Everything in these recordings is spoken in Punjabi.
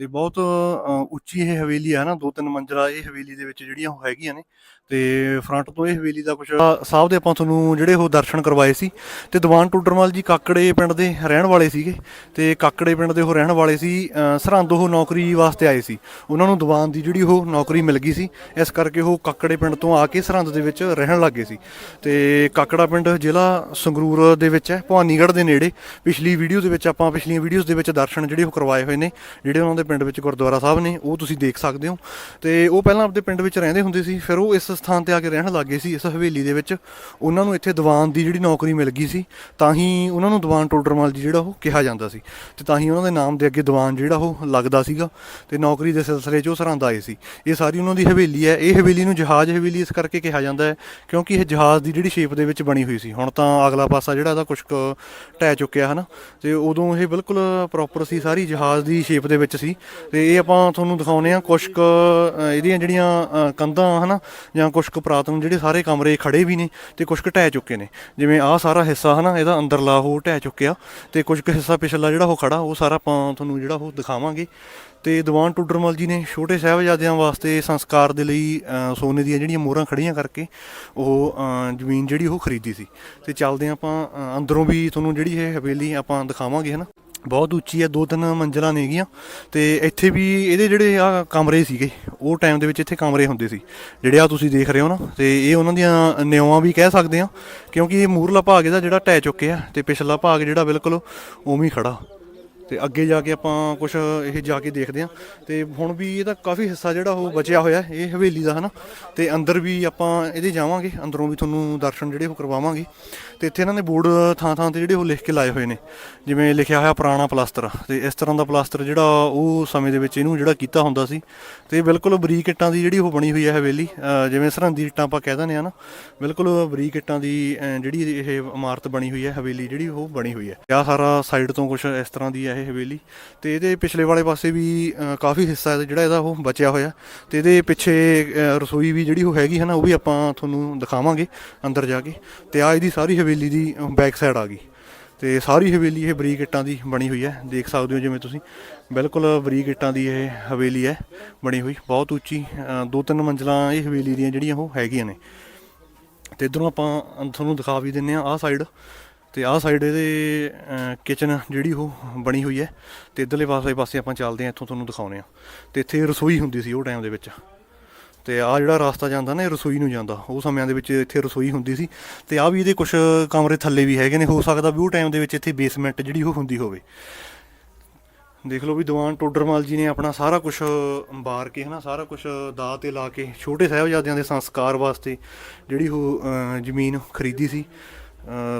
ਤੇ ਬਹੁਤ ਉੱਚੀ ਇਹ ਹਵੇਲੀ ਆ ਨਾ ਦੋ ਤਿੰਨ ਮੰਜ਼ਲਾ ਇਹ ਹਵੇਲੀ ਦੇ ਵਿੱਚ ਜਿਹੜੀਆਂ ਉਹ ਹੈਗੀਆਂ ਨੇ ਤੇ ਫਰੰਟ ਤੋਂ ਇਹ ਹਵੇਲੀ ਦਾ ਕੁਝ ਸਾਹਿਬ ਦੇ ਆਪਾਂ ਤੁਹਾਨੂੰ ਜਿਹੜੇ ਉਹ ਦਰਸ਼ਨ ਕਰਵਾਏ ਸੀ ਤੇ ਦੀਵਾਨ ਟੁੱਡਰਮਲ ਜੀ ਕਾਕੜੇ ਪਿੰਡ ਦੇ ਰਹਿਣ ਵਾਲੇ ਸੀਗੇ ਤੇ ਕਾਕੜੇ ਪਿੰਡ ਦੇ ਉਹ ਰਹਿਣ ਵਾਲੇ ਸੀ ਸਰਹੰਦ ਉਹ ਨੌਕਰੀ ਵਾਸਤੇ ਆਏ ਸੀ। ਉਹਨਾਂ ਨੂੰ ਦੀਵਾਨ ਦੀ ਜਿਹੜੀ ਉਹ ਨੌਕਰੀ ਮਿਲ ਗਈ ਸੀ, ਇਸ ਕਰਕੇ ਉਹ ਕਾਕੜੇ ਪਿੰਡ ਤੋਂ ਆ ਕੇ ਸਰਹੰਦ ਦੇ ਵਿੱਚ ਰਹਿਣ ਲੱਗੇ ਸੀ। ਤੇ ਕਾਕੜਾ ਪਿੰਡ ਜ਼ਿਲ੍ਹਾ ਸੰਗਰੂਰ ਦੇ ਵਿੱਚ ਹੈ, ਭਵਾਨੀਗੜ੍ਹ ਦੇ ਨੇੜੇ। ਪਿਛਲੀ ਵੀਡੀਓ ਦੇ ਵਿੱਚ ਆਪਾਂ ਪਿਛਲੀਆਂ ਵੀਡੀਓਜ਼ ਦੇ ਵਿੱਚ ਦਰਸ਼ਨ ਜਿਹੜੇ ਉਹ ਕਰਵਾਏ ਹੋਏ ਨੇ, ਜਿਹੜੇ ਉਹਨਾਂ ਦੇ ਪਿੰਡ ਵਿੱਚ ਗੁਰਦੁਆਰਾ ਸਾਹਿਬ ਨੇ, ਉਹ ਤੁਸੀਂ ਦੇਖ ਸਕਦੇ ਹੋ। ਤੇ ਉਹ ਪਹਿਲਾਂ ਆਪਣੇ ਪਿੰਡ ਵਿੱਚ ਰਹਿੰਦੇ ਹੁੰਦੇ ਸੀ, ਫਿਰ ਉਹ ਇਸ ਸਥਾਨ ਤੇ ਆ ਕੇ ਰਹਿਣ ਲੱਗੇ ਸੀ, ਇਸ ਹਵੇਲੀ ਦੇ ਵਿੱਚ। ਉਹਨਾਂ ਨੂੰ ਇੱਥੇ ਦੀਵਾਨ ਦੀ ਜਿਹੜੀ ਨੌਕਰੀ ਮਿਲ ਗਈ ਸੀ, ਤਾਂ ਹੀ ਉਹਨਾਂ ਨੂੰ ਦੀਵਾਨ ਟੋਡਰਮਲ ਜੀ ਜਿਹੜਾ ਉਹ ਕਿਹਾ ਜਾਂਦਾ ਸੀ। ਤੇ ਤਾਂ ਹੀ ਉਹਨਾਂ ਦੇ ਨਾਮ ਦੇ ਅੱਗੇ ਦੀਵਾਨ ਜਿਹੜਾ ਉਹ ਲੱਗਦਾ ਸੀਗਾ। ਤੇ ਨੌਕਰੀ ਦੇ ਸਿਲਸਿਲੇ 'ਚ ਉਹ ਸਰਹੰਦ ਆਏ ਸੀ। ਇਹ ਸਾਰੀ ਉਹਨਾਂ ਦੀ ਹਵੇਲੀ ਹੈ। ਇਹ ਹਵੇਲੀ ਨੂੰ ਜਹਾਜ਼ ਹਵੇਲੀ ਇਸ ਕਰਕੇ ਕਿਹਾ ਜਾਂਦਾ ਹੈ, ਕਿਉਂਕਿ ਇਹ ਜਹਾਜ਼ ਦੀ ਜਿਹੜੀ ਸ਼ੇਪ ਦੇ ਵਿੱਚ ਬਣੀ ਹੋਈ ਸੀ। ਹੁਣ ਤਾਂ ਅਗਲਾ ਪਾਸਾ ਜਿਹੜਾ ਇਹਦਾ ਕੁਛ ਕੁ ਢਹਿ ਚੁੱਕਿਆ, ਹਨਾ। ਤੇ ਉਦੋਂ ਇਹ ਬਿਲਕੁਲ ਪ੍ਰੋਪਰ ਸੀ, ਸਾਰੀ ਜਹਾਜ਼ ਦੀ ਸ਼ੇਪ ਦੇ ਵਿੱਚ ਸੀ। ਤੇ ਇਹ ਆਪਾਂ ਤੁਹਾਨੂੰ ਦਿਖਾਉਨੇ ਆ ਕੁਛ ਕੁ ਅ, ਇਹਦੀਆਂ ਜਿਹੜੀਆਂ ਅ, ਕੰਧਾਂ ਹਨਾ ਜਾਂ ਕੁਛ ਕੁ ਪੁਰਾਤਨ ਜਿਹੜੇ ਸਾਰੇ ਕਮਰੇ ਖੜੇ ਵੀ ਨੇ ਤੇ ਕੁਛ ਕੁ ਢਹਿ ਚੁੱਕੇ ਨੇ। ਜਿਵੇਂ ਆਹ ਸਾਰਾ ਹਿੱਸਾ ਹਨਾ ਇਹਦਾ ਅੰਦਰਲਾ ਉਹ ਢਹਿ ਚੁੱਕਿਆ ਤੇ ਕੁਝ ਕੁ ਹਿੱਸਾ ਪਿਛਲਾ ਜਿਹੜਾ ਉਹ ਖੜਾ ਉਹ ਸਾਰਾ ਆਪਾਂ ਤੁਹਾਨੂੰ ਜਿਹੜਾ ਉਹ ਦਿਖਾਵਾਂਗੇ। ਤੇ ਦੀਵਾਨ ਟੁੱਡਰਮਲ ਜੀ ਨੇ ਛੋਟੇ ਸਾਹਿਬਜ਼ਾਦਿਆਂ ਵਾਸਤੇ ਸੰਸਕਾਰ ਦੇ ਲਈ ਅ, ਸੋਨੇ ਦੀਆਂ ਜਿਹੜੀਆਂ ਮੋਹਰਾਂ ਖੜੀਆਂ ਕਰਕੇ ਉਹ ਅ, ਜ਼ਮੀਨ ਜਿਹੜੀ ਉਹ ਖਰੀਦੀ ਸੀ। ਤੇ ਚੱਲਦੇ ਹਾਂ ਆਪਾਂ ਅ, ਅੰਦਰੋਂ ਵੀ ਤੁਹਾਨੂੰ ਜਿਹੜੀ ਇਹ ਹਵੇਲੀ ਆਪਾਂ ਦਿਖਾਵਾਂਗੇ ਹਨਾ। ਬਹੁਤ ਉੱਚੀ ਹੈ ਦੋ ਤਿੰਨ ਮੰਜ਼ਲਾਂ ਨੇਗੀਆਂ ਤੇ ਇੱਥੇ ਵੀ ਇਹਦੇ ਜਿਹੜੇ ਆ ਕਮਰੇ ਸੀਗੇ, ਉਹ ਟਾਈਮ ਦੇ ਵਿੱਚ ਇੱਥੇ ਕਮਰੇ ਹੁੰਦੇ ਸੀ, ਜਿਹੜੇ ਆ ਤੁਸੀਂ ਦੇਖ ਰਹੇ ਹੋ ਨਾ, ਤੇ ਇਹ ਉਹਨਾਂ ਦੀਆਂ ਨਿਉਆਂ ਵੀ ਕਹਿ ਸਕਦੇ ਆ, ਕਿਉਂਕਿ ਇਹ ਮੂਰਲਾ ਭਾਗ ਇਹਦਾ ਜਿਹੜਾ ਟਹਿ ਚੁੱਕਿਆ ਤੇ ਪਿਛਲਾ ਭਾਗ ਜਿਹੜਾ ਬਿਲਕੁਲ ਉਵੇਂ ਹੀ ਖੜਾ। ਤੇ ਅੱਗੇ ਜਾ ਕੇ ਆਪਾਂ ਕੁਝ ਇਹ ਜਾ ਕੇ ਦੇਖਦੇ ਹਾਂ। ਤੇ ਹੁਣ ਵੀ ਇਹਦਾ ਕਾਫੀ ਹਿੱਸਾ ਜਿਹੜਾ ਉਹ ਬਚਿਆ ਹੋਇਆ ਇਹ ਹਵੇਲੀ ਦਾ, ਹਨਾ? ਤੇ ਅੰਦਰ ਵੀ ਆਪਾਂ ਇਹਦੇ ਜਾਵਾਂਗੇ, ਅੰਦਰੋਂ ਵੀ ਤੁਹਾਨੂੰ ਦਰਸ਼ਨ ਜਿਹੜੇ ਉਹ ਕਰਵਾਵਾਂਗੇ। ਤੇ ਇੱਥੇ ਇਹਨਾਂ ਨੇ ਬੋਰਡ ਥਾਂ ਥਾਂ ਤੇ ਜਿਹੜੇ ਉਹ ਲਿਖ ਕੇ ਲਾਏ ਹੋਏ ਨੇ, ਜਿਵੇਂ ਲਿਖਿਆ ਹੋਇਆ ਪੁਰਾਣਾ ਪਲਾਸਟਰ। ਤੇ ਇਸ ਤਰ੍ਹਾਂ ਦਾ ਪਲਾਸਟਰ ਜਿਹੜਾ ਉਹ ਸਮੇਂ ਦੇ ਵਿੱਚ ਇਹਨੂੰ ਜਿਹੜਾ ਕੀਤਾ ਹੁੰਦਾ ਸੀ। ਤੇ ਬਿਲਕੁਲ ਬਰੀਕ ਇੱਟਾਂ ਦੀ ਜਿਹੜੀ ਉਹ ਬਣੀ ਹੋਈ ਹੈ ਹਵੇਲੀ ਜਿਵੇਂ ਸਰਹੰਦੀ ਇੱਟਾਂ ਆਪਾਂ ਕਹਿ ਦਿੰਦੇ ਆ ਨਾ ਬਿਲਕੁਲ ਬਰੀਕ ਇੱਟਾਂ ਦੀ ਜਿਹੜੀ ਇਹ ਇਮਾਰਤ ਬਣੀ ਹੋਈ ਹੈ, ਹਵੇਲੀ ਜਿਹੜੀ ਉਹ ਬਣੀ ਹੋਈ ਹੈ। ਆ ਸਾਰਾ ਸਾਈਡ ਤੋਂ ਕੁਝ ਇਸ ਤਰ੍ਹਾਂ ਦੀ ਹੈ ਇਹ ਹਵੇਲੀ। ਤੇ ਇਹਦੇ ਪਿਛਲੇ ਵਾਲੇ ਪਾਸੇ ਵੀ ਕਾਫੀ ਹਿੱਸਾ ਹੈ ਜਿਹੜਾ ਇਹਦਾ ਉਹ ਬਚਿਆ ਹੋਇਆ। ਤੇ ਇਹਦੇ ਪਿੱਛੇ ਰਸੋਈ ਵੀ ਜਿਹੜੀ ਉਹ ਹੈਗੀ ਹੈ ਨਾ, ਉਹ ਵੀ ਆਪਾਂ ਤੁਹਾਨੂੰ ਦਿਖਾਵਾਂਗੇ ਅੰਦਰ ਜਾ ਕੇ। ਤੇ ਆ ਇਹਦੀ ਸਾਰੀ ਹਵੇਲੀ ਦੀ ਬੈਕ ਸਾਈਡ ਆ ਗਈ। ਤੇ ਸਾਰੀ ਹਵੇਲੀ ਇਹ ਬਰੀਕ ਇੱਟਾਂ ਦੀ ਬਣੀ ਹੋਈ ਹੈ। ਦੇਖ ਸਕਦੇ ਹੋ ਜਿਵੇਂ ਤੁਸੀਂ। ਬਿਲਕੁਲ ਬਰੀਕ ਇੱਟਾਂ ਦੀ ਇਹ ਹਵੇਲੀ ਹੈ, ਬਣੀ ਹੋਈ। ਬਹੁਤ ਉੱਚੀ ਦੋ ਤਿੰਨ ਮੰਜ਼ਲਾਂ ਇਹ ਹਵੇਲੀ ਦੀਆਂ ਜਿਹੜੀਆਂ ਉਹ ਹੈਗੀਆਂ ਨੇ। ਤੇ ਇਧਰੋਂ ਆਪਾਂ ਤੁਹਾਨੂੰ ਦਿਖਾ ਵੀ ਦਿੰਨੇ ਆ ਆਹ ਸਾਈਡ ਤੇ ਆਹ ਸਾਈਡ ਇਹਦੇ ਕਿਚਨ ਜਿਹੜੀ ਉਹ ਬਣੀ ਹੋਈ ਹੈ ਤੇ ਇਧਰਲੇ ਪਾਸੇ ਪਾਸੇ ਆਪਾਂ ਚੱਲਦੇ ਆ ਇੱਥੋਂ ਤੁਹਾਨੂੰ ਦਿਖਾਉਨੇ ਆ ਤੇ ਇੱਥੇ ਰਸੋਈ ਹੁੰਦੀ ਸੀ ਉਹ ਟਾਈਮ ਦੇ ਵਿੱਚ। ਤੇ ਆ ਜਿਹੜਾ ਰਸਤਾ ਜਾਂਦਾ ਨਾ, ਇਹ ਰਸੋਈ ਨੂੰ ਜਾਂਦਾ। ਉਹ ਸਮਿਆਂ ਦੇ ਵਿੱਚ ਇੱਥੇ ਰਸੋਈ ਹੁੰਦੀ ਸੀ। ਤੇ ਆ ਵੀ ਇਹਦੇ ਕੁਝ ਕਮਰੇ ਥੱਲੇ ਵੀ ਹੈਗੇ ਨੇ। ਹੋ ਸਕਦਾ ਵੀ ਉਹ ਟਾਈਮ ਦੇ ਵਿੱਚ ਇੱਥੇ ਬੇਸਮੈਂਟ ਜਿਹੜੀ ਉਹ ਹੁੰਦੀ ਹੋਵੇ। ਦੇਖ ਲਓ ਵੀ ਦੀਵਾਨ ਟੋਡਰਮਾਲ ਜੀ ਨੇ ਆਪਣਾ ਸਾਰਾ ਕੁਝ ਅੰਬਾਰ ਕੇ, ਹਨਾ, ਸਾਰਾ ਕੁਝ ਦਾ ਤੇ ਲਾ ਕੇ, ਛੋਟੇ ਸਾਹਿਬਜ਼ਾਦਿਆਂ ਦੇ ਸੰਸਕਾਰ ਵਾਸਤੇ ਜਿਹੜੀ ਉਹ ਜ਼ਮੀਨ ਖਰੀਦੀ ਸੀ।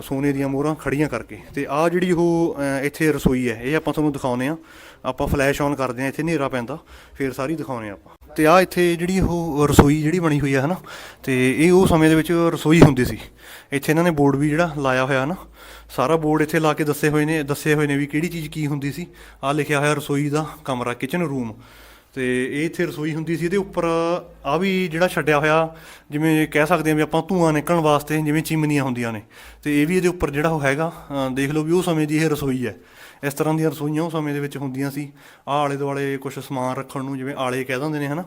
ਸੋਨੇ ਦੀਆਂ ਮੋਹਰਾਂ ਖੜੀਆਂ ਕਰਕੇ। ਤੇ ਆ ਜਿਹੜੀ ਉਹ ਇੱਥੇ ਰਸੋਈ ਹੈ, ਇਹ ਆਪਾਂ ਤੁਹਾਨੂੰ ਦਿਖਾਉਨੇ ਆ ਆਪਾਂ ਫਲੈਸ਼ ਔਨ ਕਰਦੇ ਆ ਇੱਥੇ ਹਨੇਰਾ ਪੈਂਦਾ, ਫਿਰ ਸਾਰੀ ਦਿਖਾਉਨੇ ਆ ਆਪਾਂ। ਤੇ ਆ ਇੱਥੇ ਜਿਹੜੀ ਉਹ ਰਸੋਈ ਜਿਹੜੀ ਬਣੀ ਹੋਈ ਹੈ ਹਨਾ, ਤੇ ਇਹ ਉਹ ਸਮੇਂ ਦੇ ਵਿੱਚ ਰਸੋਈ ਹੁੰਦੀ ਸੀ। ਇੱਥੇ ਇਹਨਾਂ ਨੇ ਬੋਰਡ ਵੀ ਜਿਹੜਾ ਲਾਇਆ ਹੋਇਆ ਨਾ ਸਾਰਾ ਬੋਰਡ ਇੱਥੇ ਲਾ ਕੇ ਦੱਸੇ ਹੋਏ ਨੇ, ਦੱਸੇ ਹੋਏ ਨੇ ਵੀ ਕਿਹੜੀ ਚੀਜ਼ ਕੀ ਹੁੰਦੀ ਸੀ। ਆ ਲਿਖਿਆ ਹੋਇਆ ਰਸੋਈ ਦਾ ਕਮਰਾ ਕਿਚਨ ਰੂਮ ਤੇ ਇਹ ਇੱਥੇ ਰਸੋਈ ਹੁੰਦੀ ਸੀ, ਇਹਦੇ ਉੱਪਰ ਆ ਵੀ ਜਿਹੜਾ ਛੱਡਿਆ ਹੋਇਆ, ਜਿਵੇਂ ਕਹਿ ਸਕਦੇ ਹਾਂ ਵੀ ਆਪਾਂ ਧੂਆਂ ਨਿਕਲਣ ਵਾਸਤੇ ਜਿਵੇਂ ਚਿਮਨੀਆਂ ਹੁੰਦੀਆਂ ਨੇ। ਤੇ ਇਹ ਵੀ ਇਹਦੇ ਉੱਪਰ ਜਿਹੜਾ ਉਹ ਹੈਗਾ ਦੇਖ ਲਓ ਵੀ ਉਹ ਸਮੇਂ ਦੀ ਇਹ ਰਸੋਈ ਹੈ। ਇਸ ਤਰ੍ਹਾਂ ਦੀਆਂ ਰਸੋਈਆਂ ਉਹ ਸਮੇਂ ਦੇ ਵਿੱਚ ਹੁੰਦੀਆਂ ਸੀ। ਆਹ ਆਲੇ ਦੁਆਲੇ ਕੁਝ ਸਮਾਨ ਰੱਖਣ ਨੂੰ ਜਿਵੇਂ ਆਲੇ ਕਹਿ ਦਿੰਦੇ ਨੇ, ਹਨਾ?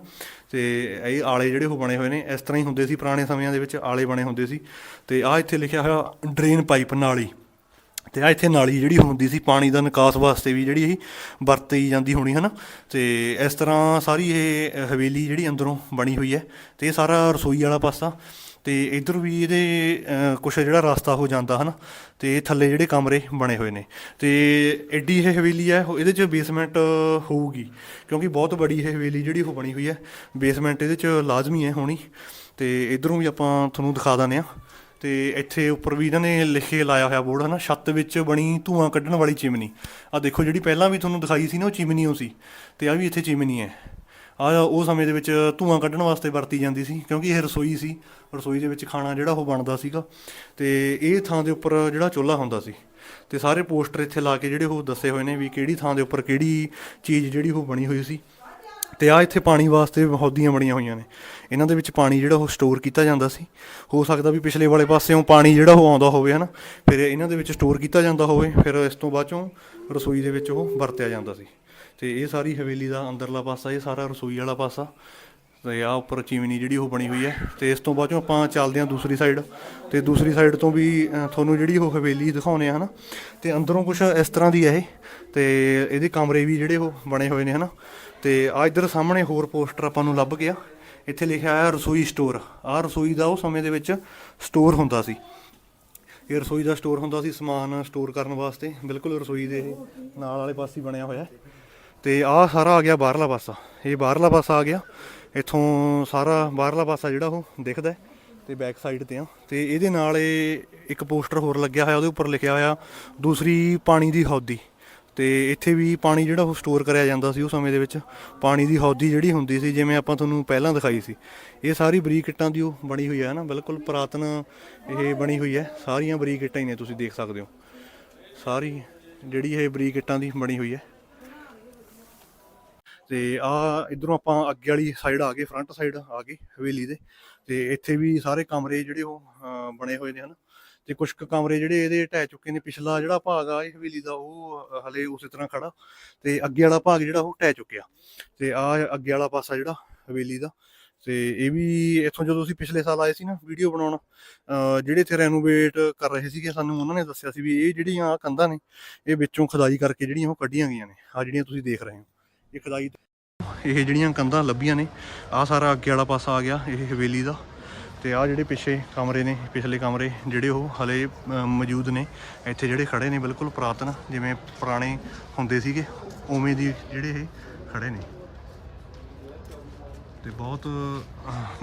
ਤੇ ਇਹ ਆਲੇ ਜਿਹੜੇ ਉਹ ਬਣੇ ਹੋਏ ਨੇ, ਇਸ ਤਰ੍ਹਾਂ ਹੀ ਹੁੰਦੇ ਸੀ ਪੁਰਾਣੇ ਸਮਿਆਂ ਦੇ ਵਿੱਚ ਆਲੇ ਬਣੇ ਹੁੰਦੇ ਸੀ। ਤੇ ਆਹ ਇੱਥੇ ਲਿਖਿਆ ਹੋਇਆ, ਡਰੇਨ ਪਾਈਪ ਨਾਲੀ। ਤੇ ਆ ਇੱਥੇ ਨਾਲੀ ਜਿਹੜੀ ਹੁੰਦੀ ਸੀ ਪਾਣੀ ਦਾ ਨਿਕਾਸ ਵਾਸਤੇ ਵੀ ਜਿਹੜੀ ਇਹ ਵਰਤੀ ਜਾਂਦੀ ਹੋਣੀ, ਹਨਾ? ਤੇ ਇਸ ਤਰ੍ਹਾਂ ਸਾਰੀ ਇਹ ਹਵੇਲੀ ਜਿਹੜੀ ਅੰਦਰੋਂ ਬਣੀ ਹੋਈ ਹੈ ਤੇ ਇਹ ਸਾਰਾ ਰਸੋਈ ਵਾਲਾ ਪਾਸਾ ਤੇ ਇਧਰ ਵੀ ਇਹਦੇ ਕੁਛ ਜਿਹੜਾ ਰਸਤਾ ਹੋ ਜਾਂਦਾ, ਹਨਾ? ਤੇ ਥੱਲੇ ਜਿਹੜੇ ਕਮਰੇ ਬਣੇ ਹੋਏ ਨੇ ਤੇ ਐਡੀ ਇਹ ਹਵੇਲੀ ਹੈ, ਉਹ- ਇਹਦੇ ਚ ਬੇਸਮੈਂਟ ਹੋਊਗੀ ਕਿਉਂਕਿ ਬਹੁਤ ਬੜੀ ਇਹ ਹਵੇਲੀ ਜਿਹੜੀ ਉਹ ਬਣੀ ਹੋਈ ਹੈ। ਬੇਸਮੈਂਟ ਇਹਦੇ ਚ ਲਾਜ਼ਮੀ ਹੈ ਹੋਣੀ ਤੇ ਇਧਰੋਂ ਵੀ ਆਪਾਂ ਤੁਹਾਨੂੰ ਦਿਖਾ ਦਾਂਦੇ ਆ ਤੇ ਇੱਥੇ ਉੱਪਰ ਵੀ ਇਹਨਾਂ ਨੇ ਲਿਖ ਕੇ ਲਾਇਆ ਹੋਇਆ ਬੋਰਡ, ਹਨਾ? ਛੱਤ ਵਿੱਚ ਬਣੀ ਧੂਆਂ ਕੱਢਣ ਵਾਲੀ ਚਿਮਨੀ। ਆ ਦੇਖੋ, ਜਿਹੜੀ ਪਹਿਲਾਂ ਵੀ ਤੁਹਾਨੂੰ ਦਿਖਾਈ ਸੀ ਨਾ, ਉਹ ਚਿਮਨੀ ਉਹ ਸੀ। ਤੇ ਆ ਵੀ ਇੱਥੇ ਚਿਮਨੀ ਹੈ। ਆ ਉਹ ਸਮੇਂ ਦੇ ਵਿੱਚ ਧੂਆਂ ਕੱਢਣ ਵਾਸਤੇ ਵਰਤੀ ਜਾਂਦੀ ਸੀ, ਕਿਉਂਕਿ ਇਹ ਰਸੋਈ ਸੀ। ਰਸੋਈ ਦੇ ਵਿੱਚ ਖਾਣਾ ਜਿਹੜਾ ਉਹ ਬਣਦਾ ਸੀਗਾ। ਤੇ ਇਹ ਥਾਂ ਦੇ ਉੱਪਰ ਜਿਹੜਾ ਚੁੱਲ੍ਹਾ ਹੁੰਦਾ ਸੀ। ਤੇ ਸਾਰੇ ਪੋਸਟਰ ਇੱਥੇ ਲਾ ਕੇ ਜਿਹੜੇ ਉਹ ਦੱਸੇ ਹੋਏ ਨੇ ਵੀ ਕਿਹੜੀ ਥਾਂ ਦੇ ਉੱਪਰ ਕਿਹੜੀ ਚੀਜ਼ ਜਿਹੜੀ ਉਹ ਬਣੀ ਹੋਈ ਸੀ। ਤੇ ਆ ਇੱਥੇ ਪਾਣੀ ਵਾਸਤੇ ਹੌਦੀਆਂ ਬਣੀਆਂ ਹੋਈਆਂ ਨੇ। ਇਹਨਾਂ ਦੇ ਵਿੱਚ ਪਾਣੀ ਜਿਹੜਾ ਉਹ ਸਟੋਰ ਕੀਤਾ ਜਾਂਦਾ ਸੀ। ਹੋ ਸਕਦਾ ਵੀ ਪਿਛਲੇ ਵਾਲੇ ਪਾਸਿਓਂ ਪਾਣੀ ਜਿਹੜਾ ਉਹ ਆਉਂਦਾ ਹੋਵੇ, ਹਨਾ। ਫਿਰ ਇਹਨਾਂ ਦੇ ਵਿੱਚ ਸਟੋਰ ਕੀਤਾ ਜਾਂਦਾ ਹੋਵੇ, ਫਿਰ ਇਸ ਤੋਂ ਬਾਅਦ ਚੋਂ ਰਸੋਈ ਦੇ ਵਿੱਚ ਉਹ ਵਰਤਿਆ ਜਾਂਦਾ ਸੀ। ਤੇ ਇਹ ਸਾਰੀ ਹਵੇਲੀ ਦਾ ਅੰਦਰਲਾ ਪਾਸਾ, ਇਹ ਸਾਰਾ ਰਸੋਈ ਵਾਲਾ ਪਾਸਾ ਤੇ ਆ ਉੱਪਰ ਚਿਮਨੀ ਜਿਹੜੀ ਉਹ ਬਣੀ ਹੋਈ ਹੈ। ਤੇ ਇਸ ਤੋਂ ਬਾਅਦ ਚੋਂ ਆਪਾਂ ਚੱਲਦੇ ਹਾਂ ਦੂਸਰੀ ਸਾਈਡ ਤੇ ਦੂਸਰੀ ਸਾਈਡ ਤੋਂ ਵੀ ਤੁਹਾਨੂੰ ਜਿਹੜੀ ਉਹ ਹਵੇਲੀ ਦਿਖਾਉਨੇ ਆ, ਹਨਾ? ਤੇ ਅੰਦਰੋਂ ਕੁਝ ਇਸ ਤਰ੍ਹਾਂ ਦੀ ਹੈ ਇਹ। ਤੇ ਇਹਦੇ ਕਮਰੇ ਵੀ ਜਿਹੜੇ ਉਹ ਬਣੇ ਹੋਏ ਨੇ, ਹਨਾ? ਤੇ ਆ ਇੱਧਰ ਸਾਹਮਣੇ ਹੋਰ ਪੋਸਟਰ ਆਪਾਂ ਨੂੰ ਲੱਭ ਗਿਆ। ਇੱਥੇ ਲਿਖਿਆ ਆ ਰਸੋਈ ਸਟੋਰ ਆ ਰਸੋਈ ਦਾ ਉਹ ਸਮੇਂ ਦੇ ਵਿੱਚ ਸਟੋਰ ਹੁੰਦਾ ਸੀ। ਇਹ ਰਸੋਈ ਦਾ ਸਟੋਰ ਹੁੰਦਾ ਸੀ ਸਮਾਨ ਸਟੋਰ ਕਰਨ ਵਾਸਤੇ। ਬਿਲਕੁਲ ਰਸੋਈ ਦੇ ਨਾਲ ਵਾਲੇ ਪਾਸੇ ਬਣਿਆ ਹੋਇਆ। ਹੈ। ਤੇ ਆਹ ਸਾਰਾ ਆ ਗਿਆ ਬਾਹਰਲਾ ਪਾਸਾ। ਇਹ ਬਾਹਰਲਾ ਪਾਸਾ ਆ ਗਿਆ। ਇੱਥੋਂ ਸਾਰਾ ਬਾਹਰਲਾ ਪਾਸਾ ਜਿਹੜਾ ਉਹ ਦਿਖਦਾ ਹੈ ਤੇ ਬੈਕ ਸਾਈਡ ਤੇ ਆ। ਤੇ ਇਹਦੇ ਨਾਲ ਇਹ ਇੱਕ ਪੋਸਟਰ ਹੋਰ ਲੱਗਿਆ ਹੋਇਆ, ਉਹਦੇ ਉੱਪਰ ਲਿਖਿਆ ਹੋਇਆ, ਦੂਸਰੀ ਪਾਣੀ ਦੀ ਹੌਦੀ। ਤੇ ਇੱਥੇ ਵੀ ਪਾਣੀ ਜਿਹੜਾ ਉਹ ਸਟੋਰ ਕਰਿਆ ਜਾਂਦਾ ਸੀ ਉਹ ਸਮੇਂ ਦੇ ਵਿੱਚ। ਪਾਣੀ ਦੀ ਹੌਦੀ ਜਿਹੜੀ ਹੁੰਦੀ ਸੀ, ਜਿਵੇਂ ਆਪਾਂ ਤੁਹਾਨੂੰ ਪਹਿਲਾਂ ਦਿਖਾਈ ਸੀ, ਇਹ ਸਾਰੀ ਬਰੀਕ ਇੱਟਾਂ ਦੀ ਉਹ ਬਣੀ ਹੋਈ ਹੈ ਨਾ, ਬਿਲਕੁਲ ਪੁਰਾਤਨ ਇਹ ਬਣੀ ਹੋਈ ਹੈ। ਸਾਰੀਆਂ ਬਰੀਕ ਇੱਟਾਂ ਹੀ ਨੇ, ਤੁਸੀਂ ਦੇਖ ਸਕਦੇ ਹੋ। ਸਾਰੀ ਜਿਹੜੀ ਇਹ ਬਰੀਕ ਇੱਟਾਂ ਦੀ ਬਣੀ ਹੋਈ ਹੈ। ਤੇ ਆ ਇਧਰੋਂ ਆਪਾਂ ਅੱਗੇ ਵਾਲੀ ਸਾਈਡ ਆ ਗਏ ਫਰੰਟ ਸਾਈਡ ਆ ਗਏ ਹਵੇਲੀ ਦੇ। ਤੇ ਇੱਥੇ ਵੀ ਸਾਰੇ ਕਮਰੇ ਜਿਹੜੇ ਉਹ ਬਣੇ ਹੋਏ ਨੇ ਹਨ। ਤੇ ਕੁਝ ਕੁ ਕਮਰੇ ਜਿਹੜੇ ਇਹਦੇ ਢਹਿ ਚੁੱਕੇ ਨੇ ਪਿਛਲਾ ਜਿਹੜਾ ਭਾਗ ਆ ਇਹ ਹਵੇਲੀ ਦਾ ਉਹ ਅ, ਹਲੇ ਉਸੇ ਤਰ੍ਹਾਂ ਖੜਾ। ਤੇ ਅੱਗੇ ਵਾਲਾ ਭਾਗ ਜਿਹੜਾ ਉਹ ਢਹਿ ਚੁੱਕਿਆ। ਤੇ ਆ ਅੱਗੇ ਵਾਲਾ ਪਾਸਾ ਜਿਹੜਾ ਹਵੇਲੀ ਦਾ। ਤੇ ਇਹ ਵੀ ਇੱਥੋਂ ਜਦੋਂ ਅਸੀਂ ਪਿਛਲੇ ਸਾਲ ਆਏ ਸੀ ਨਾ ਵੀਡੀਓ ਬਣਾਉਣ ਜਿਹੜੇ ਇੱਥੇ ਰੈਨੋਵੇਟ ਕਰ ਰਹੇ ਸੀਗੇ ਸਾਨੂੰ ਉਹਨਾਂ ਨੇ ਦੱਸਿਆ ਸੀ ਵੀ ਇਹ ਜਿਹੜੀਆਂ ਕੰਧਾਂ ਨੇ ਇਹ ਵਿੱਚੋਂ ਖੁਦਾਈ ਕਰਕੇ ਜਿਹੜੀਆਂ ਉਹ ਕੱਢੀਆਂ ਗਈਆਂ ਨੇ। ਆ ਜਿਹੜੀਆਂ ਤੁਸੀਂ ਦੇਖ ਰਹੇ ਹੋ। ਇਹ ਖੁਦਾਈ ਇਹ ਜਿਹੜੀਆਂ ਕੰਧਾਂ ਲੱਭੀਆਂ ਨੇ ਆ ਸਾਰਾ ਅੱਗੇ ਵਾਲਾ ਪਾਸਾ ਆ ਗਿਆ, ਇਹ ਹਵੇਲੀ ਦਾ। ਤੇ ਆ ਜਿਹੜੇ ਪਿੱਛੇ ਕਮਰੇ ਨੇ, ਪਿਛਲੇ ਕਮਰੇ ਜਿਹੜੇ ਉਹ ਹਲੇ ਮੌਜੂਦ ਨੇ। ਇੱਥੇ ਜਿਹੜੇ ਖੜੇ ਨੇ, ਬਿਲਕੁਲ ਪੁਰਾਤਨ, ਜਿਵੇਂ ਪੁਰਾਣੇ ਹੁੰਦੇ ਸੀਗੇ, ਉਵੇਂ ਦੀ ਜਿਹੜੇ ਇਹ ਖੜੇ ਨੇ। ਤੇ ਬਹੁਤ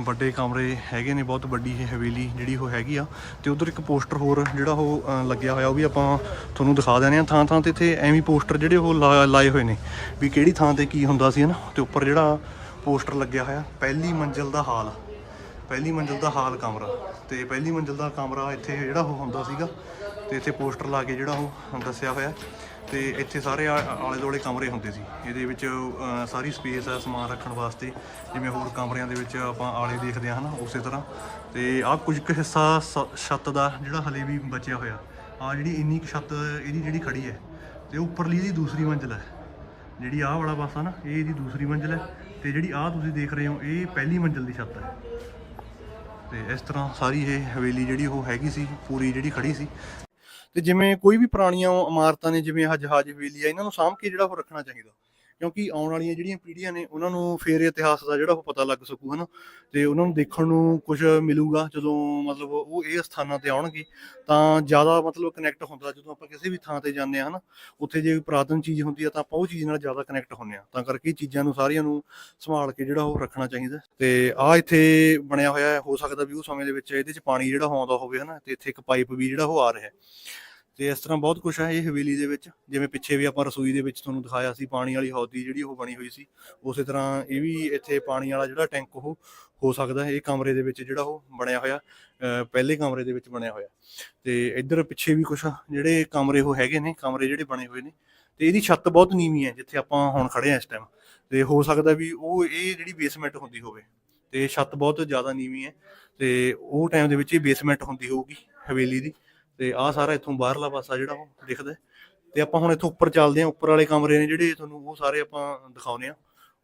ਵੱਡੇ ਕਮਰੇ ਹੈਗੇ ਨੇ, ਬਹੁਤ ਵੱਡੀ ਇਹ ਹਵੇਲੀ ਜਿਹੜੀ ਉਹ ਹੈਗੀ ਆ। ਤੇ ਉਧਰ ਇੱਕ ਪੋਸਟਰ ਹੋਰ ਜਿਹੜਾ ਉਹ ਲੱਗਿਆ ਹੋਇਆ, ਉਹ ਵੀ ਆਪਾਂ ਤੁਹਾਨੂੰ ਦਿਖਾ ਦਿੰਦੇ ਆ ਥਾਂ ਥਾਂ ਤੇ ਇੱਥੇ ਐਵੇਂ ਪੋਸਟਰ ਜਿਹੜੇ ਉਹ ਲਾ- ਲਾਏ ਹੋਏ ਨੇ ਵੀ ਕਿਹੜੀ ਥਾਂ ਤੇ ਕੀ ਹੁੰਦਾ ਸੀ, ਹਨਾ? ਤੇ ਉੱਪਰ ਜਿਹੜਾ ਪੋਸਟਰ ਲੱਗਿਆ ਹੋਇਆ, ਪਹਿਲੀ ਮੰਜ਼ਿਲ ਦਾ ਹਾਲ। ਪਹਿਲੀ ਮੰਜ਼ਿਲ ਦਾ ਹਾਲ ਕਮਰਾ। ਤੇ ਪਹਿਲੀ ਮੰਜ਼ਿਲ ਦਾ ਕਮਰਾ ਇੱਥੇ ਜਿਹੜਾ ਉਹ ਹੁੰਦਾ ਸੀਗਾ, ਤੇ ਇੱਥੇ ਪੋਸਟਰ ਲਾ ਕੇ ਜਿਹੜਾ ਉਹ ਦੱਸਿਆ ਹੋਇਆ। ਤੇ ਇੱਥੇ ਸਾਰੇ ਆ- ਆਲੇ ਦੁਆਲੇ ਕਮਰੇ ਹੁੰਦੇ ਸੀ। ਇਹਦੇ ਵਿੱਚ ਸਾਰੀ ਸਪੇਸ ਆ ਸਮਾਨ ਰੱਖਣ ਵਾਸਤੇ। ਜਿਵੇਂ ਹੋਰ ਕਮਰਿਆਂ ਦੇ ਵਿੱਚ ਆਪਾਂ ਆਲੇ ਦੇਖਦੇ ਆ ਹਨਾ, ਉਸੇ ਤਰ੍ਹਾਂ। ਤੇ ਆਹ ਕੁਝ ਕੁ ਹਿੱਸਾ ਸ- ਛੱਤ ਦਾ, ਜਿਹੜਾ ਹਲੇ ਵੀ ਬਚਿਆ ਹੋਇਆ। ਆ ਜਿਹੜੀ ਇੰਨੀ ਕੁ ਛੱਤ, ਇਹਦੀ ਜਿਹੜੀ ਖੜੀ ਹੈ, ਤੇ ਉੱਪਰਲੀ ਇਹਦੀ ਦੂਸਰੀ ਮੰਜ਼ਿਲ ਹੈ। ਜਿਹੜੀ ਆਹ ਵਾਲਾ ਪਾਸਾ ਨਾ, ਇਹ ਇਹਦੀ ਦੂਸਰੀ ਮੰਜ਼ਿਲ ਹੈ। ਤੇ ਜਿਹੜੀ ਆਹ ਤੁਸੀਂ ਦੇਖ ਰਹੇ ਹੋ, ਇਹ ਪਹਿਲੀ ਮੰਜ਼ਿਲ ਦੀ ਛੱਤ ਹੈ। ਤੇ ਇਸ ਤਰ੍ਹਾਂ ਸਾਰੀ ਇਹ ਹਵੇਲੀ ਜਿਹੜੀ ਉਹ ਹੈਗੀ ਸੀ, ਪੂਰੀ ਜਿਹੜੀ ਖੜੀ ਸੀ। ਤੇ ਜਿਵੇਂ ਕੋਈ ਵੀ ਪੁਰਾਣੀਆਂ ਇਮਾਰਤਾਂ ਨੇ, ਜਿਵੇਂ ਆਹ ਜਹਾਜ਼ ਹਵੇਲੀ ਆ, ਇਹਨਾਂ ਨੂੰ ਸਾਂਭ ਕੇ ਜਿਹੜਾ ਉਹ ਰੱਖਣਾ ਚਾਹੀਦਾ। ਕਿਉਂਕਿ ਆਉਣ ਵਾਲੀਆਂ ਜਿਹੜੀਆਂ ਪੀੜ੍ਹੀਆਂ ਨੇ, ਉਹਨਾਂ ਨੂੰ ਫੇਰ ਇਤਿਹਾਸ ਦਾ ਜਿਹੜਾ ਉਹ ਪਤਾ ਲੱਗ ਸਕੂ, ਹਨਾ? ਤੇ ਉਹਨਾਂ ਨੂੰ ਦੇਖਣ ਨੂੰ ਕੁਝ ਮਿਲੂਗਾ, ਜਦੋਂ ਮਤਲਬ ਉਹ ਇਹ ਸਥਾਨਾਂ ਤੇ ਆਉਣਗੇ, ਤਾਂ ਜ਼ਿਆਦਾ ਮਤਲਬ ਕਨੈਕਟ ਹੁੰਦਾ, ਜਦੋਂ ਆਪਾਂ ਕਿਸੇ ਵੀ ਥਾਂ ਤੇ ਜਾਂਦੇ ਆ ਹਨਾ? ਉੱਥੇ ਜੇ ਕੋਈ ਪੁਰਾਤਨ ਚੀਜ਼ ਹੁੰਦੀ ਆ, ਤਾਂ ਆਪਾਂ ਉਹ ਚੀਜ਼ ਨਾਲ ਜ਼ਿਆਦਾ ਕਨੈਕਟ ਹੁੰਦੇ ਆ ਤਾਂ ਕਰਕੇ ਇਹ ਚੀਜ਼ਾਂ ਨੂੰ ਸਾਰੀਆਂ ਨੂੰ ਸੰਭਾਲ ਕੇ ਜਿਹੜਾ ਉਹ ਰੱਖਣਾ ਚਾਹੀਦਾ। ਤੇ ਆ ਇੱਥੇ ਬਣਿਆ ਹੋਇਆ, ਹੋ ਸਕਦਾ ਵੀ ਉਹ ਸਮੇਂ ਦੇ ਵਿੱਚ ਇਹਦੇ ਚ ਪਾਣੀ ਜਿਹੜਾ ਆਉਂਦਾ ਹੋਵੇ, ਹਨਾ? ਤੇ ਇੱਥੇ ਇੱਕ ਪਾਈਪ ਵੀ ਜਿਹੜਾ ਉਹ ਆ ਰਿਹਾ। ਤੇ ਇਸ ਤਰ੍ਹਾਂ ਬਹੁਤ ਕੁਝ ਹੈ ਇਹ ਹਵੇਲੀ ਦੇ ਵਿੱਚ। ਜਿਵੇਂ ਪਿੱਛੇ ਵੀ ਆਪਾਂ ਰਸੋਈ ਦੇ ਵਿੱਚ ਤੁਹਾਨੂੰ ਦਿਖਾਇਆ ਸੀ, ਪਾਣੀ ਵਾਲੀ ਹੌਦੀ ਜਿਹੜੀ ਉਹ ਬਣੀ ਹੋਈ ਸੀ। ਉਸੇ ਤਰ੍ਹਾਂ ਇਹ ਵੀ ਇੱਥੇ ਪਾਣੀ ਵਾਲਾ ਜਿਹੜਾ ਟੈਂਕ ਉਹ ਹੋ ਸਕਦਾ ਹੈ। ਇਹ ਕਮਰੇ ਦੇ ਵਿੱਚ ਜਿਹੜਾ ਉਹ ਬਣਿਆ ਹੋਇਆ ਪਹਿਲੇ ਕਮਰੇ ਦੇ ਵਿੱਚ ਬਣਿਆ ਹੋਇਆ। ਤੇ ਇੱਧਰ ਪਿੱਛੇ ਵੀ ਕੁਝ ਜਿਹੜੇ ਕਮਰੇ ਉਹ ਹੈਗੇ ਨੇ, ਕਮਰੇ ਜਿਹੜੇ ਬਣੇ ਹੋਏ ਨੇ। ਤੇ ਇਹਦੀ ਛੱਤ ਬਹੁਤ ਨੀਵੀਂ ਹੈ, ਜਿੱਥੇ ਆਪਾਂ ਹੁਣ ਖੜੇ ਆ ਇਸ ਟਾਈਮ ਤੇ ਹੋ ਸਕਦਾ ਵੀ ਉਹ ਇਹ ਜਿਹੜੀ ਬੇਸਮੈਂਟ ਹੁੰਦੀ ਹੋਵੇ, ਤੇ ਛੱਤ ਬਹੁਤ ਜ਼ਿਆਦਾ ਨੀਵੀਂ ਹੈ। ਤੇ ਉਹ ਟਾਈਮ ਦੇ ਵਿੱਚ ਇਹ ਬੇਸਮੈਂਟ ਹੁੰਦੀ ਹੋਊਗੀ ਹਵੇਲੀ ਦੀ। ਤੇ ਆਹ ਸਾਰਾ ਇੱਥੋਂ ਬਾਹਰਲਾ ਪਾਸਾ ਜਿਹੜਾ ਉਹ ਦਿਖਦਾ ਤੇ ਆਪਾਂ ਹੁਣ ਇੱਥੋਂ ਉੱਪਰ ਚੱਲਦੇ ਹਾਂ, ਉੱਪਰ ਵਾਲੇ ਕਮਰੇ ਨੇ ਜਿਹੜੇ ਤੁਹਾਨੂੰ ਉਹ ਸਾਰੇ ਆਪਾਂ ਦਿਖਾਉਨੇ ਆ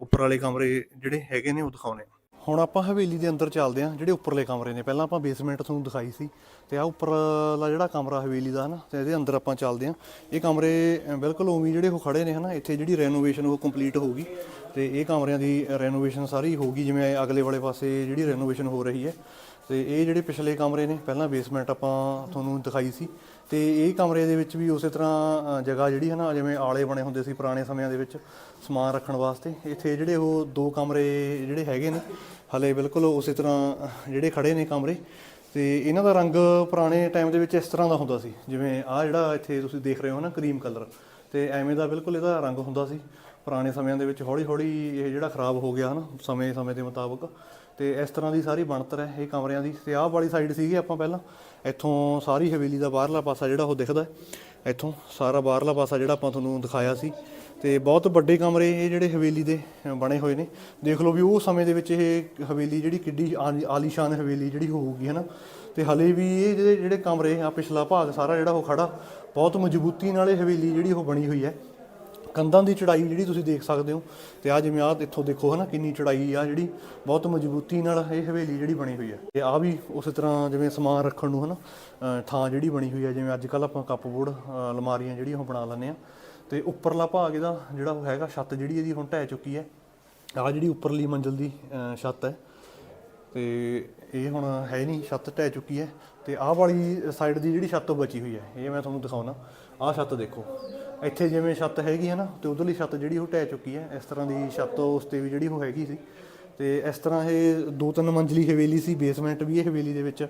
ਉੱਪਰ ਵਾਲੇ ਕਮਰੇ ਜਿਹੜੇ ਹੈਗੇ ਨੇ ਉਹ ਦਿਖਾਉਨੇ ਆ ਹੁਣ ਆਪਾਂ ਹਵੇਲੀ ਦੇ ਅੰਦਰ ਚੱਲਦੇ ਹਾਂ, ਜਿਹੜੇ ਉੱਪਰਲੇ ਕਮਰੇ ਨੇ। ਪਹਿਲਾਂ ਆਪਾਂ ਬੇਸਮੈਂਟ ਤੁਹਾਨੂੰ ਦਿਖਾਈ ਸੀ ਤੇ ਆ ਉੱਪਰਲਾ ਜਿਹੜਾ ਕਮਰਾ ਹਵੇਲੀ ਦਾ ਹਨਾ, ਤੇ ਇਹਦੇ ਅੰਦਰ ਆਪਾਂ ਚੱਲਦੇ ਹਾਂ। ਇਹ ਕਮਰੇ ਬਿਲਕੁਲ ਉਵੇਂ ਜਿਹੜੇ ਉਹ ਖੜੇ ਨੇ ਹਨਾ, ਇੱਥੇ ਜਿਹੜੀ ਰੈਨੋਵੇਸ਼ਨ ਉਹ ਕੰਪਲੀਟ ਹੋਊਗੀ। ਤੇ ਇਹ ਕਮਰਿਆਂ ਦੀ ਰੈਨੋਵੇਸ਼ਨ ਸਾਰੀ ਹੋਊਗੀ, ਜਿਵੇਂ ਅਗਲੇ ਵਾਲੇ ਪਾਸੇ ਜਿਹੜੀ ਰੈਨੋਵੇਸ਼ਨ ਹੋ ਰਹੀ ਹੈ। ਤੇ ਇਹ ਜਿਹੜੇ ਪਿਛਲੇ ਕਮਰੇ ਨੇ, ਪਹਿਲਾਂ ਬੇਸਮੈਂਟ ਆਪਾਂ ਤੁਹਾਨੂੰ ਦਿਖਾਈ ਸੀ ਤੇ ਇਹ ਕਮਰੇ ਦੇ ਵਿੱਚ ਵੀ ਉਸੇ ਤਰ੍ਹਾਂ ਜਗ੍ਹਾ ਜਿਹੜੀ ਹੈ ਨਾ, ਜਿਵੇਂ ਆਲੇ ਬਣੇ ਹੁੰਦੇ ਸੀ ਪੁਰਾਣੇ ਸਮਿਆਂ ਦੇ ਵਿੱਚ ਸਮਾਨ ਰੱਖਣ ਵਾਸਤੇ, ਇੱਥੇ ਜਿਹੜੇ ਉਹ ਦੋ ਕਮਰੇ ਜਿਹੜੇ ਹੈਗੇ ਨੇ, ਹਲੇ ਬਿਲਕੁਲ ਉਸੇ ਤਰ੍ਹਾਂ ਜਿਹੜੇ ਖੜੇ ਨੇ ਕਮਰੇ, ਤੇ ਇਹਨਾਂ ਦਾ ਰੰਗ ਪੁਰਾਣੇ ਟਾਈਮ ਦੇ ਵਿੱਚ ਇਸ ਤਰ੍ਹਾਂ ਦਾ ਹੁੰਦਾ ਸੀ, ਜਿਵੇਂ ਆਹ ਜਿਹੜਾ ਇੱਥੇ ਤੁਸੀਂ ਦੇਖ ਰਹੇ ਹੋ ਨਾ, ਕਰੀਮ ਕਲਰ, ਤੇ ਐਵੇਂ ਦਾ ਬਿਲਕੁਲ ਇਹਦਾ ਰੰਗ ਹੁੰਦਾ ਸੀ। ਪੁਰਾਣੇ ਸਮਿਆਂ ਦੇ ਵਿੱਚ ਹੌਲੀ ਹੌਲੀ ਇਹ ਜਿਹੜਾ ਖਰਾਬ ਹੋ ਗਿਆ ਹਨਾ ਸਮੇਂ ਸਮੇਂ ਦੇ ਮੁਤਾਬਕ ਤੇ ਇਸ ਤਰ੍ਹਾਂ ਦੀ ਸਾਰੀ ਬਣਤਰ ਹੈ, ਇਹ ਕਮਰਿਆਂ ਦੀ। ਤੇ ਆਹ ਵਾਲੀ ਸਾਈਡ ਸੀਗੀ ਆਪਾਂ ਪਹਿਲਾਂ। ਇੱਥੋਂ ਸਾਰੀ ਹਵੇਲੀ ਦਾ ਬਾਹਰਲਾ ਪਾਸਾ ਜਿਹੜਾ ਉਹ ਦਿਖਦਾ ਹੈ। ਇੱਥੋਂ ਸਾਰਾ ਬਾਹਰਲਾ ਪਾਸਾ ਜਿਹੜਾ ਆਪਾਂ ਤੁਹਾਨੂੰ ਦਿਖਾਇਆ ਸੀ। ਤੇ ਬਹੁਤ ਵੱਡੇ ਕਮਰੇ ਇਹ ਜਿਹੜੇ ਹਵੇਲੀ ਦੇ ਬਣੇ ਹੋਏ ਨੇ। ਦੇਖ ਲਓ ਵੀ ਉਹ ਸਮੇਂ ਦੇ ਵਿੱਚ ਇਹ ਹਵੇਲੀ ਜਿਹੜੀ ਕਿੱਡੀ ਆਲੀ- ਆਲੀਸ਼ਾਨ ਹਵੇਲੀ ਜਿਹੜੀ ਹੋਊਗੀ, ਹਨਾ? ਤੇ ਹਲੇ ਵੀ ਇਹ ਜਿਹੜੇ ਜਿਹੜੇ ਕਮਰੇ ਆ, ਪਿਛਲਾ ਭਾਗ ਸਾਰਾ ਜਿਹੜਾ ਉਹ ਖੜਾ, ਬਹੁਤ ਮਜ਼ਬੂਤੀ ਨਾਲ ਇਹ ਹਵੇਲੀ ਜਿਹੜੀ ਉਹ ਬਣੀ ਹੋਈ ਹੈ। ਕੰਧਾਂ ਦੀ ਚੜਾਈ ਜਿਹੜੀ ਤੁਸੀਂ ਦੇਖ ਸਕਦੇ ਹੋ ਤੇ ਆ ਜਿਵੇਂ ਆ ਇੱਥੋਂ ਦੇਖੋ ਹਨਾ ਕਿੰਨੀ ਚੜਾਈ ਆ ਜਿਹੜੀ ਬਹੁਤ ਮਜ਼ਬੂਤੀ ਨਾਲ ਇਹ ਹਵੇਲੀ ਜਿਹੜੀ ਬਣੀ ਹੋਈ ਹੈ ਤੇ ਆ ਵੀ ਉਸੇ ਤਰ੍ਹਾਂ ਜਿਵੇਂ ਸਮਾਨ ਰੱਖਣ ਨੂੰ ਹਨਾ ਅ, ਥਾਂ ਜਿਹੜੀ ਬਣੀ ਹੋਈ ਹੈ ਜਿਵੇਂ ਅੱਜ ਕੱਲ ਆਪਾਂ ਕੱਪਬੋਰਡ ਅ, ਅਲਮਾਰੀਆਂ ਜਿਹੜੀਆਂ ਉਹ ਬਣਾ ਲੈਂਦੇ ਆ। ਤੇ ਉੱਪਰਲਾ ਭਾਗ ਇਹਦਾ ਜਿਹੜਾ ਉਹ ਹੈਗਾ ਛੱਤ ਜਿਹੜੀ ਇਹਦੀ ਹੁਣ ਢਹਿ ਚੁੱਕੀ ਹੈ ਆ ਜਿਹੜੀ ਉੱਪਰਲੀ ਮੰਜ਼ਲ ਦੀ ਛੱਤ ਹੈ ਤੇ ਇਹ ਹੁਣ ਹੈ ਨਹੀਂ ਛੱਤ ਢਹਿ ਚੁੱਕੀ ਹੈ ਤੇ ਆਹ ਵਾਲੀ ਸਾਈਡ ਦੀ ਜਿਹੜੀ ਛੱਤ ਉਹ ਬਚੀ ਹੋਈ ਹੈ ਇਹ ਮੈਂ ਤੁਹਾਨੂੰ ਦਿਖਾਉਣਾ ਆਹ ਛੱਤ ਦੇਖੋ। ਇੱਥੇ ਜਿਵੇਂ ਛੱਤ ਹੈਗੀ ਹੈ ਨਾ, ਤੇ ਉਧਰਲੀ ਛੱਤ ਜਿਹੜੀ ਉਹ ਢਹਿ ਚੁੱਕੀ ਹੈ। ਇਸ ਤਰ੍ਹਾਂ ਦੀ ਛੱਤ ਉਸ ਤੇ ਵੀ ਜਿਹੜੀ ਉਹ ਹੈਗੀ ਸੀ। ਤੇ ਇਸ ਤਰ੍ਹਾਂ ਇਹ ਦੋ ਤਿੰਨ ਮੰਜ਼ਲੀ ਹਵੇਲੀ ਸੀ ਬੇਸਮੈਂਟ ਵੀ ਇਹ ਹਵੇਲੀ ਦੇ ਵਿੱਚ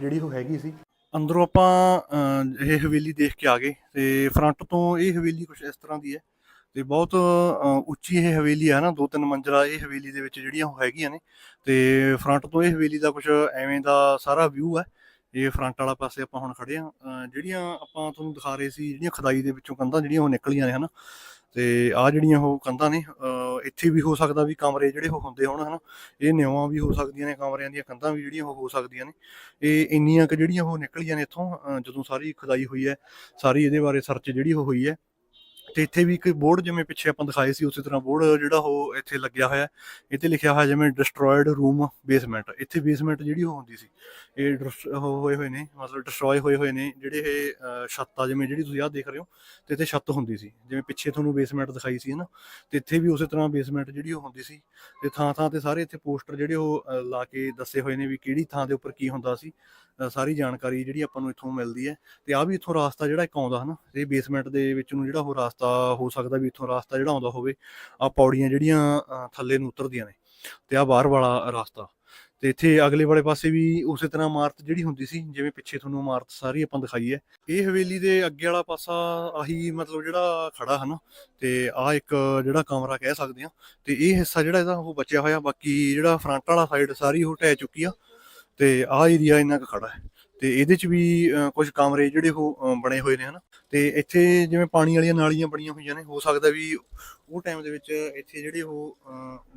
ਜਿਹੜੀ ਉਹ ਹੈਗੀ ਸੀ। ਅੰਦਰੋਂ ਆਪਾਂ ਇਹ ਹਵੇਲੀ ਦੇਖ ਕੇ ਆ ਗਏ। ਤੇ ਫਰੰਟ ਤੋਂ ਇਹ ਹਵੇਲੀ ਕੁਝ ਇਸ ਤਰ੍ਹਾਂ ਦੀ ਹੈ। ਤੇ ਬਹੁਤ ਉੱਚੀ ਇਹ ਹਵੇਲੀ ਆ ਨਾ, ਦੋ ਤਿੰਨ ਮੰਜ਼ਲਾ ਇਹ ਹਵੇਲੀ ਦੇ ਵਿੱਚ ਜਿਹੜੀਆਂ ਉਹ ਹੈਗੀਆਂ ਨੇ। ਤੇ ਫਰੰਟ ਤੋਂ ਇਹ ਹਵੇਲੀ ਦਾ ਕੁਝ ਐਵੇਂ ਦਾ ਸਾਰਾ ਵਿਊ ਹੈ। ਇਹ ਫਰੰਟ ਵਾਲਾ ਪਾਸੇ ਆਪਾਂ ਹੁਣ ਖੜੇ ਆ ਜਿਹੜੀਆਂ ਆਪਾਂ ਤੁਹਾਨੂੰ ਦਿਖਾ ਰਹੇ ਸੀ, ਜਿਹੜੀਆਂ ਖਦਾਈ ਦੇ ਵਿੱਚੋਂ ਕੰਧਾਂ ਜਿਹੜੀਆਂ ਉਹ ਨਿਕਲੀਆਂ ਨੇ, ਹਨਾ? ਤੇ ਆ ਜਿਹੜੀਆਂ ਉਹ ਕੰਧਾਂ ਨੇ ਇੱਥੇ ਵੀ ਹੋ ਸਕਦਾ ਵੀ ਕਮਰੇ ਜਿਹੜੇ ਉਹ ਹੁੰਦੇ ਹੋਣ, ਹਨਾ? ਇਹ ਨਿਵਾਂ ਵੀ ਹੋ ਸਕਦੀਆਂ ਨੇ, ਕਮਰਿਆਂ ਦੀਆਂ ਕੰਧਾਂ ਵੀ ਜਿਹੜੀਆਂ ਉਹ ਹੋ ਸਕਦੀਆਂ ਨੇ। ਇਹ ਇੰਨੀਆਂ ਕੁ ਜਿਹੜੀਆਂ ਉਹ ਨਿਕਲੀਆਂ ਨੇ ਇੱਥੋਂ ਜਦੋਂ ਸਾਰੀ ਖਦਾਈ ਹੋਈ ਹੈ, ਸਾਰੀ ਇਹਦੇ ਬਾਰੇ ਸਰਚ ਜਿਹੜੀ ਉਹ ਹੋਈ ਹੈ ਤੇ ਇੱਥੇ ਵੀ ਇੱਕ ਬੋਰਡ ਜਿਵੇਂ ਪਿੱਛੇ ਆਪਾਂ ਦਿਖਾਏ ਸੀ ਉਸੇ ਤਰ੍ਹਾਂ ਬੋਰਡ ਜਿਹੜਾ ਉਹ ਇੱਥੇ ਲੱਗਿਆ ਹੋਇਆ ਹੈ। ਇਹ ਲਿਖਿਆ ਹੋਇਆ ਜਿਵੇਂ ਡਿਸਟਰੋਇਡ ਰੂਮ ਬੇਸਮੈਂਟ ਇੱਥੇ ਬੇਸਮੈਂਟ ਜਿਹੜੀ ਉਹ ਹੁੰਦੀ ਸੀ ਇਹ ਹੋਏ ਹੋਏ ਨੇ ਮਤਲਬ ਡਿਸਟਰੋਏ ਹੋਏ ਹੋਏ ਨੇ ਜਿਹੜੇ ਇਹ ਅ, ਛੱਤ ਜਿਵੇਂ ਜਿਹੜੀ ਤੁਸੀਂ ਆਹ ਦੇਖ ਰਹੇ ਹੋ ਤੇ ਇੱਥੇ ਛੱਤ ਹੁੰਦੀ ਸੀ। ਜਿਵੇਂ ਪਿੱਛੇ ਤੁਹਾਨੂੰ ਬੇਸਮੈਂਟ ਦਿਖਾਈ ਸੀ ਹਨਾ? ਤੇ ਇੱਥੇ ਵੀ ਉਸੇ ਤਰ੍ਹਾਂ ਬੇਸਮੈਂਟ ਜਿਹੜੀ ਉਹ ਹੁੰਦੀ ਸੀ। ਤੇ ਥਾਂ ਥਾਂ ਤੇ ਸਾਰੇ ਇੱਥੇ ਪੋਸਟਰ ਜਿਹੜੇ ਉਹ ਲਾ ਕੇ ਦੱਸੇ ਹੋਏ ਨੇ ਵੀ ਕਿਹੜੀ ਥਾਂ ਦੇ ਉੱਪਰ ਕੀ ਹੁੰਦਾ ਸੀ। ਸਾਰੀ ਜਾਣਕਾਰੀ ਜਿਹੜੀ ਆਪਾਂ ਨੂੰ ਇੱਥੋਂ ਮਿਲਦੀ ਹੈ ਤੇ ਆ ਵੀ ਇੱਥੋਂ ਰਾਸਤਾ ਜਿਹੜਾ ਇੱਕ ਆਉਂਦਾ ਹਨਾ, ਇਹ ਬੇਸਮੈਂਟ ਦੇ ਵਿੱਚ ਨੂੰ ਜਿਹੜਾ ਉਹ ਰਾਸਤਾ ਹੋ ਸਕਦਾ ਵੀ ਇੱਥੋਂ ਰਾਸਤਾ ਜਿਹੜਾ ਆਉਂਦਾ ਹੋਵੇ ਆ ਪੌੜੀਆਂ ਜਿਹੜੀਆਂ ਥੱਲੇ ਨੂੰ ਉਤਰਦੀਆਂ ਨੇ ਤੇ ਆ ਬਾਹਰ ਵਾਲਾ ਰਾਸਤਾ ਤੇ ਇੱਥੇ ਅਗਲੇ ਵਾਲੇ ਪਾਸੇ ਵੀ ਉਸੇ ਤਰ੍ਹਾਂ ਇਮਾਰਤ ਜਿਹੜੀ ਹੁੰਦੀ ਸੀ, ਜਿਵੇਂ ਪਿੱਛੇ ਤੁਹਾਨੂੰ ਇਮਾਰਤ ਸਾਰੀ ਆਪਾਂ ਦਿਖਾਈ ਹੈ, ਇਹ ਹਵੇਲੀ ਦੇ ਅੱਗੇ ਵਾਲਾ ਪਾਸਾ ਆਹੀ ਮਤਲਬ ਜਿਹੜਾ ਖੜਾ ਹਨਾ ਤੇ ਆ ਇੱਕ ਜਿਹੜਾ ਕਮਰਾ ਕਹਿ ਸਕਦੇ ਆ ਤੇ ਇਹ ਹਿੱਸਾ ਜਿਹੜਾ ਇਹਦਾ ਉਹ ਬਚਿਆ ਹੋਇਆ, ਬਾਕੀ ਜਿਹੜਾ ਫਰੰਟ ਵਾਲਾ ਸਾਈਡ ਸਾਰੀ ਉਹ ਢਹਿ ਚੁੱਕੀ ਆ ਤੇ ਆਹ ਏਰੀਆ ਇੰਨਾ ਕੁ ਖੜਾ ਹੈ। ਤੇ ਇਹਦੇ ਚ ਵੀ ਕੁਝ ਕਮਰੇ ਜਿਹੜੇ ਉਹ ਬਣੇ ਹੋਏ ਨੇ ਹਨਾ। ਤੇ ਇੱਥੇ ਜਿਵੇਂ ਪਾਣੀ ਵਾਲੀਆਂ ਨਾਲੀਆਂ ਬਣੀਆਂ ਹੋਈਆਂ ਨੇ, ਹੋ ਸਕਦਾ ਵੀ ਉਹ ਟਾਈਮ ਦੇ ਵਿੱਚ ਇੱਥੇ ਜਿਹੜੇ ਉਹ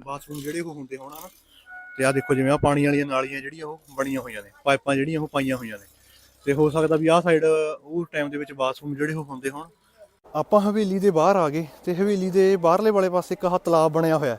ਬਾਥਰੂਮ ਜਿਹੜੇ ਉਹ ਹੁੰਦੇ ਹੋਣ ਹਨਾ। ਤੇ ਆ ਦੇਖੋ ਜਿਵੇਂ ਆ ਪਾਣੀ ਵਾਲੀਆਂ ਨਾਲੀਆਂ ਜਿਹੜੀਆਂ ਉਹ ਬਣੀਆਂ ਹੋਈਆਂ ਨੇ, ਪਾਈਪਾਂ ਜਿਹੜੀਆਂ ਉਹ ਪਾਈਆਂ ਹੋਈਆਂ ਨੇ। ਤੇ ਹੋ ਸਕਦਾ ਵੀ ਆਹ ਸਾਈਡ ਉਹ ਟਾਈਮ ਦੇ ਵਿੱਚ ਬਾਥਰੂਮ ਜਿਹੜੇ ਉਹ ਹੁੰਦੇ ਹੋਣ। ਆਪਾਂ ਹਵੇਲੀ ਦੇ ਬਾਹਰ ਆ ਗਏ ਤੇ ਹਵੇਲੀ ਦੇ ਬਾਹਰਲੇ ਵਾਲੇ ਪਾਸੇ ਇੱਕ ਆਹ ਤਲਾਬ ਬਣਿਆ ਹੋਇਆ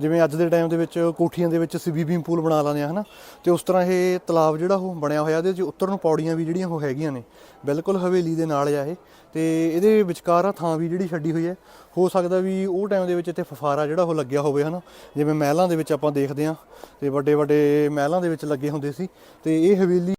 ਜਿਵੇਂ ਅੱਜ ਦੇ ਟਾਈਮ ਦੇ ਵਿੱਚ ਕੋਠੀਆਂ ਦੇ ਵਿੱਚ ਸਵੀਮਿੰਗ ਪੂਲ ਬਣਾ ਲੈਂਦੇ ਆ, ਹਨਾ? ਤੇ ਉਸ ਤਰ੍ਹਾਂ ਇਹ ਤਲਾਬ ਜਿਹੜਾ ਉਹ ਬਣਿਆ ਹੋਇਆ ਇਹਦੇ ਚ ਉੱਤਰ ਨੂੰ ਪੌੜੀਆਂ ਵੀ ਜਿਹੜੀਆਂ ਉਹ ਹੈਗੀਆਂ ਨੇ। ਬਿਲਕੁਲ ਹਵੇਲੀ ਦੇ ਨਾਲ ਆ ਇਹ। ਤੇ ਇਹਦੇ ਵਿਚਕਾਰ ਆ ਥਾਂ ਵੀ ਜਿਹੜੀ ਛੱਡੀ ਹੋਈ ਹੈ। ਹੋ ਸਕਦਾ ਵੀ ਉਹ ਟਾਈਮ ਦੇ ਵਿੱਚ ਇੱਥੇ ਫਫਾਰਾ ਜਿਹੜਾ ਉਹ ਲੱਗਿਆ ਹੋਵੇ, ਹਨਾ? ਜਿਵੇਂ ਮਹਿਲਾਂ ਦੇ ਵਿੱਚ ਆਪਾਂ ਦੇਖਦੇ ਆ ਤੇ ਵੱਡੇ ਵੱਡੇ ਮਹਿਲਾਂ ਦੇ ਵਿੱਚ ਲੱਗੇ ਹੁੰਦੇ ਸੀ। ਤੇ ਇਹ ਹਵੇਲੀ